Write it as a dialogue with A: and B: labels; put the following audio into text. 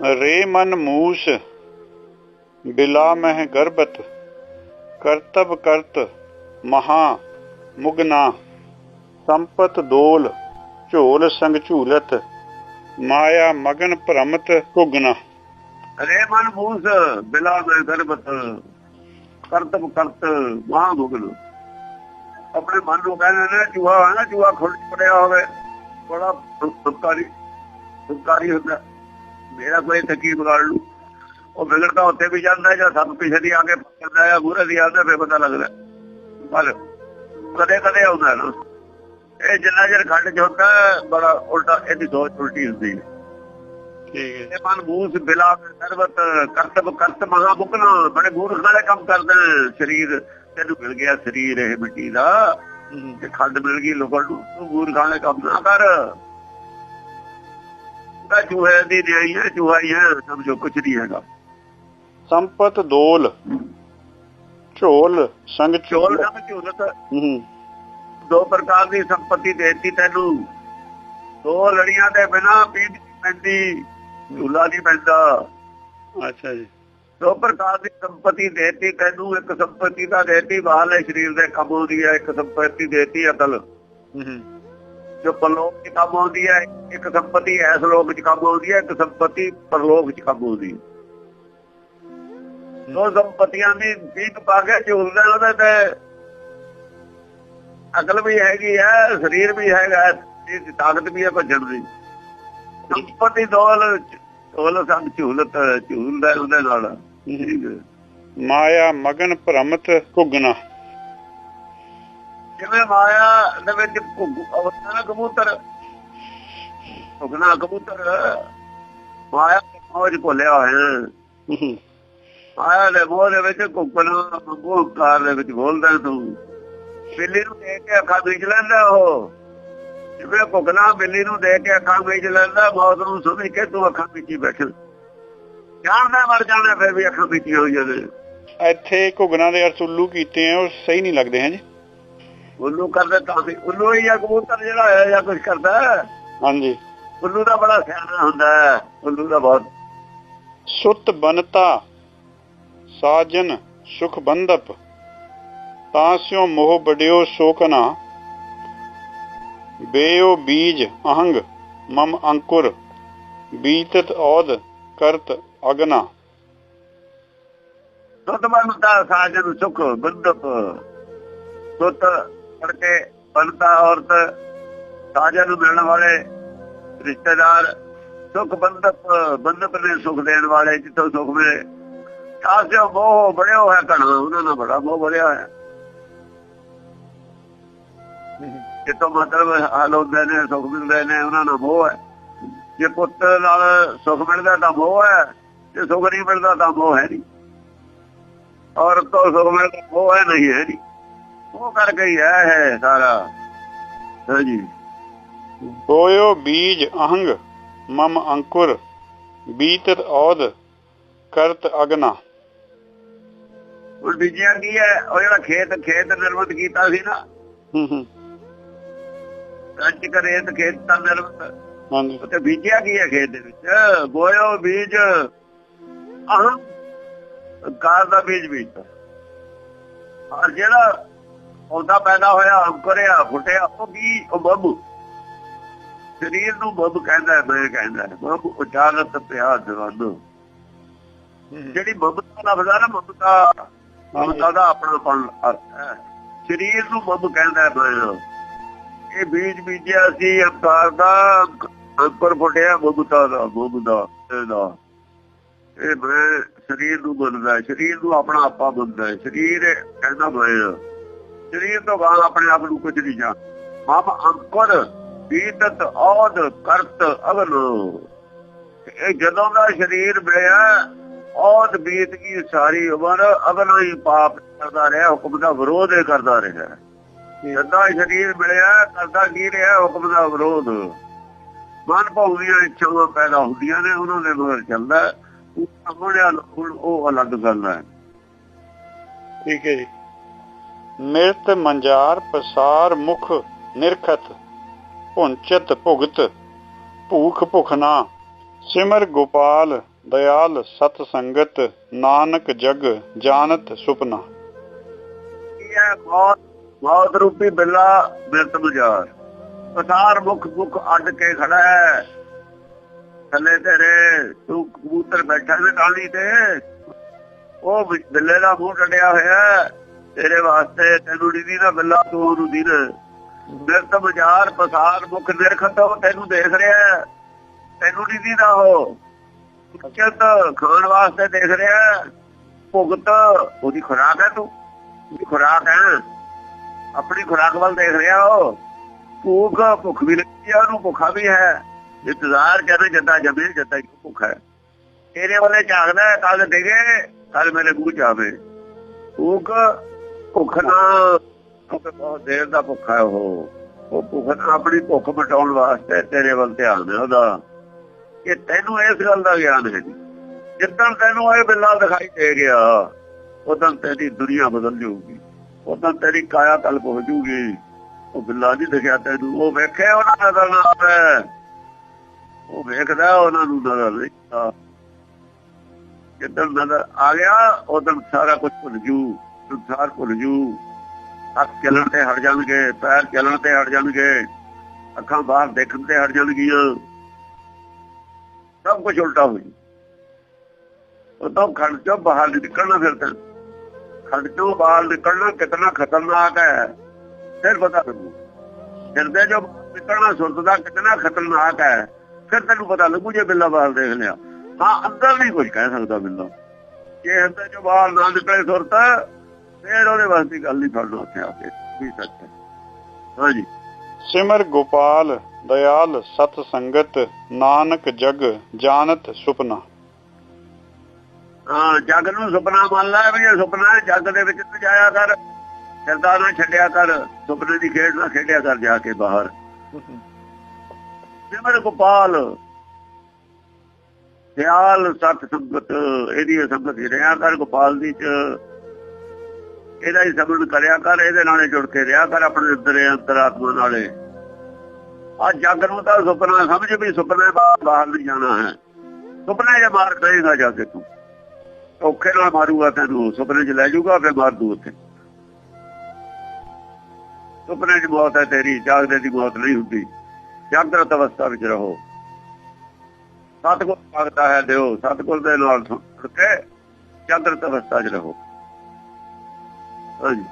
A: ਰੇ ਮਨ ਮੂਸ, ਬਿਲਾ ਮਹਿ ਗਰਬਤ, ਕਰਤਬ ਕਰਤ ਮਹਾ ਮੁਗਨਾ, ਸੰਪਤ ਦੋਲ ਝੋਲ ਸੰਗ ਝੂਲਤ, ਮਾਇਆ ਮਗਨ ਭ੍ਰਮਤ ਘੁਗਨਾ
B: ਰੇ ਮਨ ਮੂਸ, ਬਿਲਾ ਮੈਂ ਗਰਬਤ, ਕਰਤਬ ਕਰਤ ਮਹਾ ਮੁਗਨ। ਆਪਣੇ ਮਨ ਨੂੰ ਕਹਿੰਦੇ ਨੇ, ਚੂਹਾ ਹੈ ਨਾ, ਚੂਹਾ ਖੁੱਲ ਪੜਿਆ ਹੋਵੇ, ਬੜਾ ਸੰਕਾਰੀ ਸੰਕਾਰੀ ਹੁੰਦਾ। ਮੇਰਾ ਕੋਈ ਤਕੀ ਬਗਾੜ ਲੂ। ਉਹ ਵਿਗੜਦਾ ਉੱਥੇ ਵੀ ਜਾਂਦਾ ਜਾਂ ਸਭ ਪਿਛੇ ਦੀ ਆ ਕੇ ਜਾਂਦਾ ਹੈ ਮੂਰੇ ਦੀ ਆਉਂਦਾ ਫੇ ਪਤਾ ਲੱਗਦਾ। ਪਰ ਕਦੇ ਕਦੇ ਆਉਂਦਾ ਨਾ। ਇਹ ਜਿੰਨਾ ਚਿਰ ਖੰਡ ਚ ਹੁੰਦਾ ਬੜਾ ਉਲਟਾ ਇਹਦੀ ਸੋਚ ਉਲਟੀ ਹੁੰਦੀ ਹੈ।
A: ਠੀਕ ਹੈ।
B: ਇਹ ਮਨ ਮੂਸ ਬਿਲਾ ਸਰਬਤ ਕਰਤਬ ਕਰਤ ਮਹਾ ਮੁਕਨਾ ਬੜੇ ਮੂਰਖ ਵਾਲੇ ਕੰਮ ਕਰਦੇ। ਸਰੀਰ ਤੈਨੂੰ ਮਿਲ ਗਿਆ ਸਰੀਰ ਇਹ ਮਿੱਟੀ ਦਾ। ਤੇ ਖੰਡ ਮਿਲ ਗਈ ਲੋਕਾਂ ਨੂੰ ਤੂੰ ਮੂਰਖ ਵਾਲੇ ਕੰਮ ਨਾ ਕਰ। ਤਾਂ ਚੂਹੇ ਦੀ ਨਿਆਈ ਹੈ ਚੂਹਾ ਹੀ ਸਮਝੋ ਕੁਛ ਨਹੀਂ ਹੈਗਾ।
A: ਸੰਪਤ ਦੋਲ ਝੋਲ ਸੰਗ ਝੂਲਤ
B: ਨਾ ਝੂਲਤ
A: ਹੂੰ।
B: ਦੋ ਪ੍ਰਕਾਰ ਦੀ ਸੰਪਤੀ ਦੇਤੀ ਤੈਨੂੰ। ਦੋ ਲੜੀਆਂ ਦੇ ਬਿਨਾ ਪੀੜ ਪੈਂਦੀ ਝੂਲਾ ਨਹੀਂ ਪੈਂਦਾ।
A: ਅੱਛਾ ਜੀ।
B: ਦੋ ਪ੍ਰਕਾਰ ਦੀ ਸੰਪਤੀ ਦੇਤੀ ਤੈਨੂੰ ਇੱਕ ਸੰਪਤੀ ਦਾ ਦੇਤੀ ਬਾਹਰਲੇ ਸਰੀਰ ਦੇ ਕੰਮ ਆਉਂਦੀ ਹੈ ਇੱਕ ਸੰਪਤੀ ਦੇਤੀ ਅਕਲ।
A: ਹੂੰ।
B: ਜੋ ਪਰਲੋਕ 'ਚ ਕੰਮ ਆਉਂਦੀ ਹੈ, ਇੱਕ ਸੰਪਤੀ ਐਸ ਲੋਕ 'ਚ ਕੰਮ ਆਉਂਦੀ ਹੈ, ਇੱਕ ਸੰਪਤੀ ਪਰਲੋਕ 'ਚ ਕੰਮ ਆਉਂਦੀ ਹੈ। ਦੋ ਸੰਪਤੀਆਂ ਦੀ ਜੀਤ ਪਾ ਕੇ ਝੂਲਦੇ ਉਹਦੇ ਤੇ ਅਕਲ ਵੀ ਹੈਗੀ ਹੈ, ਸਰੀਰ ਵੀ ਹੈਗਾ ਇਹ ਤਾਕਤ ਵੀ ਹੈ ਭੱਜਣ ਦੀ। ਸੰਪਤੀ ਦੋਲ ਦੋਲ ਸੰਗ ਝੂਲਤ ਝੂਲਦਾ ਉਹਦੇ ਨਾਲ।
A: ਮਾਇਆ, ਮਗਨ, ਭ੍ਰਮਤ ਘੁਗਨਾ
B: ਜਿਵੇਂ ਮਾਇਆ ਦੇ ਵਿੱਚ ਅਵਸਥਾ ਕਬੂਤਰ। ਹੁਕਨਾ ਕਬੂਤਰ ਮਾਇਆ ਮੋਜ ਕੋਲਿਆ ਹੋਇਆ। ਮਾਇਆ ਦੇ ਮੋਹ ਦੇ ਵਿੱਚ ਕੁੱਕਣਾ ਮੰਗੂ ਕਾਰ ਦੇ ਵਿੱਚ ਬੋਲਦਾ ਤੂੰ। ਬਿੱਲੀ ਨੂੰ ਦੇਖ ਕੇ ਅੱਖਾਂ ਵਿੱਚ ਲੈਂਦਾ ਉਹ। ਜਿਵੇਂ ਕੁੱਕਣਾ ਬਿੱਲੀ ਨੂੰ ਦੇਖ ਕੇ ਅੱਖਾਂ ਵਿੱਚ ਲੈਂਦਾ, ਮੌਤ ਨੂੰ ਸਮਝ ਕੇ ਤੂੰ ਅੱਖਾਂ ਵਿੱਚ ਹੀ ਬੈਠ। ਜਾਣਦਾ ਮਰ ਜਾਣਾ, ਫਿਰ ਵੀ ਅੱਖਾਂ ਵਿੱਚ ਹੀ ਹੋ ਜਾਂਦੇ
A: ਇੱਥੇ ਘੁਗਨਾ ਦੇ ਅਰਥ ਉੱਲੂ ਕੀਤੇ ਆ, ਉਹ ਸਹੀ ਨਹੀਂ ਲੱਗਦੇ ਹੈ ਜੀ।
B: ਉੱਲੂ ਕਰਦੇ ਤਾਂ ਵੀ ਉੱਲੂ ਹੀ ਆ ਕਬੂਤਰ ਜਿਹੜਾ ਹੋਇਆ ਜਾਂ ਕੁਝ ਕਰਦਾ।
A: ਹਾਂਜੀ।
B: ਉੱਲੂ ਦਾ ਬੜਾ ਸਿਆਣਾ ਹੁੰਦਾ ਹੈ। ਉੱਲੂ ਦਾ ਬਹੁਤ।
A: ਸੁਤ ਬਨਤਾ ਸਾਜਨ ਸੁਖ ਬੰਦਪ ਤਾਂ ਸਿਓ ਮੋਹ ਬੜਿਓ ਸੋਕਨਾ ਬੇਓ ਬੀਜ ਅਹੰਗ ਮਮ ਅੰਕੁਰ ਬੀਤਤ ਔਦ ਕਰਤ ਅਗਨਾ।
B: ਸੁੱਤ ਬਣਦਾ ਸਾਜਨ ਸੁਖ ਬੰਦਪ ਸੁੱਤ ਕਰਕੇ ਬਣਦਾ ਔਰਤ ਸਾਜਨ ਨੂੰ ਮਿਲਣ ਵਾਲੇ ਰਿਸ਼ਤੇਦਾਰ ਸੁਖ ਬੰਦਪ ਬੰਦਪ ਨੇ ਸੁਖ ਦੇਣ ਵਾਲੇ, ਜਿੱਥੋਂ ਸੁਖ ਮਿਲੇ। ਸਾਜੋ ਮੋਹ ਬੜਿਆ ਹੋਇਆ ਘਣਾ ਉਹਨਾਂ ਨਾਲ ਬੜਾ ਮੋਹ ਬੜਿਆ ਹੋਇਆ। ਜਿੱਥੋਂ ਮਤਲਬ ਹਾਲ ਹੁੰਦੇ ਨੇ, ਸੁਖ ਮਿਲਦੇ ਨੇ, ਉਹਨਾਂ ਨਾਲ ਮੋਹ ਹੈ। ਜੇ ਪੁੱਤ ਨਾਲ ਸੁਖ ਮਿਲਦਾ ਤਾਂ ਮੋਹ ਹੈ, ਜੇ ਸੁਖ ਨਹੀਂ ਮਿਲਦਾ ਤਾਂ ਮੋਹ ਹੈ ਨਹੀਂ। ਔਰ ਤੋਂ ਸੁਖ ਮਿਲਦਾ ਮੋਹ ਹੈ ਨਹੀਂ ਹੈ ਨਹੀਂ। ਉਹ ਕਰਕੇ ਹੀ ਹੈ ਇਹ ਸਾਰਾ। ਹਾਂਜੀ
A: ਬੋਇਓ ਬੀਜ ਅਹੰਗ ਮਮ ਅੰਕੁਰ ਬੀਤਤ ਔਦ ਕਰਤ ਅਗਨਾ।
B: ਹੁਣ ਬੀਜਿਆ ਕੀ ਹੈ ਉਹ ਜਿਹੜਾ ਖੇਤ ਖੇਤ ਨਿਰਮਿਤ ਕੀਤਾ ਸੀ ਨਾ।
A: ਹੂੰ ਹੂੰ।
B: ਰੱਜ ਕਰੇ ਤੇ ਖੇਤ ਤਾਂ ਨਿਰਮਿਤ।
A: ਹਾਂਜੀ।
B: ਉੱਤੇ ਬੀਜਿਆ ਕੀ ਹੈ ਖੇਤ ਦੇ ਵਿੱਚ? ਬੋਇਓ ਬੀਜ ਆਹ ਕਾਰ ਦਾ ਬੀਜ ਬੀਜਦਾ ਔਰ ਜਿਹੜਾ ਉਹਦਾ ਪੈਦਾ ਹੋਇਆ ਅੰਕਰਿਆ ਫੁੱਟਿਆ ਉਹ ਵੀ ਉਹ ਬੱਬੂ ਸਰੀਰ ਨੂੰ ਬੱਬ ਕਹਿੰਦਾ ਹੈ, ਮੈਂ ਕਹਿੰਦਾ ਹੈ। ਬੱਬ ਉਚਾਰਤ ਪਿਆ ਜਵਾਨੋ ਜਿਹੜੀ ਮਮਤਾ ਆ ਨਾ ਮਮਤਾ ਮਮਤਾ ਦਾ ਆਪਣਾ ਪਣ ਸਰੀਰ ਨੂੰ ਬੱਬ ਕਹਿੰਦਾ ਹੈ ਮੈਂ ਇਹ ਬੀਜ ਬੀਜਿਆ ਸੀ ਅੰਕਾਰ ਦਾ ਅੰਕਰ ਫੁੱਟਿਆ ਮਮਤਾ ਦਾ ਬੱਬ ਦਾ ਇਹਦਾ ਇਹ ਸਰੀਰ ਨੂੰ ਮੰਨਦਾ ਹੈ, ਸਰੀਰ ਨੂੰ ਆਪਣਾ ਆਪਾ ਮੰਨਦਾ ਹੈ। ਸਰੀਰ ਕਹਿੰਦਾ ਮੈਂ। ਸਰੀਰ ਤੋਂ ਬਾਹਰ ਆਪਣੇ ਆਪ ਨੂੰ ਕੁਝ ਨਹੀਂ ਜਾਣ ਮਮ ਅੰਕਰ ਬੀਤਤ ਔਦ ਕਰਤ ਅਗਨ ਇਹ ਜਦੋਂ ਦਾ ਸਰੀਰ ਮਿਲਿਆ ਔਦ ਬੀਤ ਗਈ ਸਾਰੀ ਉਮਰ ਅਗਨ ਹੀ ਪਾਪ ਕਰਦਾ ਰਿਹਾ ਹੁਕਮ ਦਾ ਵਿਰੋਧ ਕਰਦਾ ਰਿਹਾ। ਜਦੋਂ ਸਰੀਰ ਮਿਲਿਆ ਕਰਦਾ ਕੀ ਰਿਹਾ ਹੁਕਮ ਦਾ ਵਿਰੋਧ? ਮਨ ਭਾਉਂਦੀਆਂ ਇੱਛਾਵਾਂ ਪੈਦਾ ਹੁੰਦੀਆਂ ਨੇ ਉਹਨਾਂ ਦੇ ਮਗਰ ਚੱਲਦਾ। ਉਹ ਹੁਣ ਉਹ ਅਲੱਗ ਗੱਲ ਹੈ।
A: ਠੀਕ ਹੈ ਜੀ। ਮਿਰਤ ਮੰਜਾਰ ਪਸਾਰ ਮੁਖ ਨਿਰਖਤ ਭੁੰਚਤ ਭੁਗਤ, ਭੂਖ ਭੁਖਨਾ ਸਿਮਰ ਗੋਪਾਲ, ਦਇਆਲ ਸਤ ਸੰਗਤ, ਨਾਨਕ ਜਗ ਜਾਣਤ ਸੁਪਨਾ।
B: ਕੀ ਹੈ ਮੌਤ ਰੂਪੀ ਬਿੱਲਾ ਬਿਰਤ ਬਜ਼ਾਰ ਪਸਾਰ ਮੁਖ ਮੁਖ ਅੱਡ ਕੇ ਖੜਾ ਹੈ। ਥੱਲੇ ਤੇਰੇ ਤੂੰ ਕਬੂਤਰ ਬੈਠਾ ਨੇ ਟਾਲੀ ਤੇ। ਉਹ ਬਿੱਲੇ ਦਾ ਮੂੰਹ ਟੱਡਿਆ ਹੋਇਆ ਤੇਰੇ ਵਾਸਤੇ ਤੈਨੂੰ ਦੀ ਨਾ ਬਿੱਲਾ ਤੂੰ ਉਹਨੂੰ ਦੀ ਬਜ਼ਾਰ ਪਸਾਰ ਮੁਖ ਨਿਰਖਤ ਤੈਨੂੰ ਦੇਖ ਰਿਹਾ ਤੈਨੂੰ ਨਹੀਂ ਦੀਦਾ ਉਹ ਕਿਤ ਖਾਣ ਵਾਸਤੇ ਦੇਖ ਰਿਹਾ ਭੁਗਤ, ਉਹਦੀ ਖੁਰਾਕ ਹੈ ਤੂੰ। ਉਹਦੀ ਖੁਰਾਕ ਹੈ। ਆਪਣੀ ਖੁਰਾਕ ਵੱਲ ਦੇਖ ਰਿਹਾ ਉਹ ਭੁੱਖ ਭੁੱਖ ਵੀ ਲੱਗੀ ਆ, ਉਹਨੂੰ ਭੁੱਖਾ ਵੀ ਹੈ। ਇੰਤਜ਼ਾਰ ਕਰ ਜੱਦਾ ਜਮੇ, ਜੱਦਾ ਹੀ ਭੁੱਖ ਹੈ। ਤੇਰੇ ਵਾਲੇ ਝਾਕਦਾ ਕੱਲ ਦੇਗੇ ਕੱਲ ਮੇਰੇ ਮੂੰਹ ਚ ਭੁੱਖ ਭੁੱਖ ਨਾ ਬਹੁਤ ਦੇਰ ਦਾ ਭੁੱਖਾ ਉਹ ਉਹ ਭੁੱਖ ਨਾ ਆਪਣੀ ਭੁੱਖ ਮਿਟਾਉਣ ਵਾਸਤੇ ਤੇਰੇ ਵੱਲ ਧਿਆਨ ਹੈ ਉਹਦਾ। ਕਿ ਤੈਨੂੰ ਇਸ ਗੱਲ ਦਾ ਗਿਆਨ ਹੈ ਨਹੀਂ ਜਿੱਦਣ ਤੈਨੂੰ ਇਹ ਬਿੱਲਾ ਦਿਖਾਈ ਦੇ ਗਿਆ, ਉਦੋਂ ਤੇਰੀ ਦੁਨੀਆ ਬਦਲ ਜਾਊਗੀ। ਉਦੋਂ ਤੇਰੀ ਕਾਇਆ ਤਲਪ ਹੋ ਜਾਊਗੀ। ਉਹ ਬਿੱਲਾ ਨਹੀਂ ਦਿਖਿਆ ਤੈਨੂੰ, ਉਹ ਵੇਖਿਆ ਉਹਨਾਂ ਨਜ਼ਰ ਨਾ ਆਵੇ ਉਹ ਵੇਖਦਾ ਉਹਨਾਂ ਨੂੰ ਨਜ਼ਰ ਨਹੀਂ ਆਉਂਦਾ। ਜਿੱਦਣ ਨਜ਼ਰ ਆ ਗਿਆ, ਉਦੋਂ ਸਾਰਾ ਕੁਝ ਭੁੱਲ ਜੂ। ਸੰਸਾਰ ਭੁੱਲ ਜੂ। ਹੱਥ ਚੱਲਣ ਤੇ ਹਟ ਜਾਣਗੇ, ਪੈਰ ਚੱਲਣ ਤੇ ਹਟ ਜਾਣਗੇ, ਅੱਖਾਂ ਬਾਹਰ ਦੇਖਣ ਤੇ ਹਟ ਜਾਣਗੀਆਂ। ਸਭ ਕੁਝ ਉਲਟਾ ਹੋ ਜੂ। ਉਹ ਤਾਂ ਖੰਡ ਚੋਂ ਬਾਹਰ ਨਿਕਲਣਾ ਫਿਰ ਤਾਂ। ਖੰਡ ਚੋਂ ਬਾਹਰ ਨਿਕਲਣਾ ਕਿਤਨਾ ਖਤਰਨਾਕ ਹੈ। ਫਿਰ ਪਤਾ ਲੱਗੂ। ਹਿਰਦੇ ਜੋ ਨਿਕਲਣਾ ਸੁਰਤ ਦਾ ਕਿਤਨਾ ਖਤਰਨਾਕ ਹੈ। ਫਿਰ ਤੈਨੂੰ ਪਤਾ ਲੱਗੂ ਜੇ ਬਿੱਲਾ ਬਾਹਰ ਦੇਖ ਲਿਆ। ਹਾਂ, ਅੰਦਰ ਨਹੀਂ ਕੁਝ ਕਹਿ ਸਕਦਾ ਬਿੱਲਾ। ਜੇ ਹਿਰਦੇ ਚੋਂ ਬਾਹਰ ਨਾ ਨਿਕਲੇ ਸੁਰਤ ਫਿਰ ਉਹਦੇ ਵਾਸਤੇ ਗੱਲ ਨਹੀਂ ਫੜਨਾ ਉੱਥੇ ਆ ਕੇ ਵੀ ਸੱਚ ਹੈ। ਹਾਂਜੀ
A: ਸਿਮਰ ਗੋਪਾਲ ਦਇਆਲ ਸਤ ਸੰਗਤ ਨਾਨਕ ਜਗ ਜਾਣਤ ਸੁਪਨਾ।
B: ਹਾਂ ਜੱਗ ਨੂੰ ਸੁਪਨਾ ਮੰਨ ਲੈ ਵੀ ਇਹ ਸੁਪਨਾ ਜੱਗ ਦੇ ਵਿੱਚ ਤੂੰ ਜਾਇਆ ਕਰ ਸਰਦਾ ਨਾ ਛੱਡਿਆ ਕਰ ਸੁਪਨੇ ਦੀ ਖੇਡ ਨਾ ਖੇਡਿਆ ਕਰ ਜਾ ਕੇ ਬਾਹਰ। ਸਿਮਰ ਗੋਪਾਲ ਦਿਆਲ ਸਤ ਸੰਗਤ ਇਹਦੀ ਸੰਗਤ ਹੀ ਰਿਹਾ ਕਰ ਗੋਪਾਲ ਦੀ ਚ। ਇਹਦਾ ਹੀ ਸਮਝ ਕਰਿਆ ਕਰ, ਇਹਦੇ ਨਾਲੇ ਜੁੜ ਕੇ ਰਿਹਾ ਕਰ ਆਪਣੇ ਅੰਦਰ ਅੰਤਰਾਤਮਾ ਨਾਲੇ। ਆ ਜੱਗ ਨੂੰ ਤਾਂ ਸੁਪਨਾ ਸਮਝ ਵੀ ਸੁਪਨੇ ਬਾਹਰ ਬਾਹਰ ਨਹੀਂ ਜਾਣਾ ਹੈ। ਸੁਪਨੇ ਜੇ ਮਾਰ ਦੇਗਾ ਜਾ ਕੇ ਤੂੰ। ਔਖੇ ਨਾਲ ਮਾਰੂਗਾ ਤੈਨੂੰ, ਸੁਪਨੇ 'ਚ ਲੈ ਜਾਊਗਾ, ਫਿਰ ਮਾਰ ਦੂ ਉੱਥੇ। ਸੁਪਨੇ 'ਚ ਮੌਤ ਹੈ ਤੇਰੀ, ਜਾਗਦੇ ਦੀ ਮੌਤ ਨਹੀਂ ਹੁੰਦੀ। ਜਾਗਰਤ ਅਵਸਥਾ ਵਿੱਚ ਰਹੋ। ਸਤਗੁਰ ਜਾਗਦਾ ਹੈ ਦਿਓ, ਸਤਗੁਰ ਦੇ ਨਾਲ ਸੁਣ ਕੇ ਜਾਗਰਤ ਅਵਸਥਾ 'ਚ ਰਹੋ। ਹਾਂਜੀ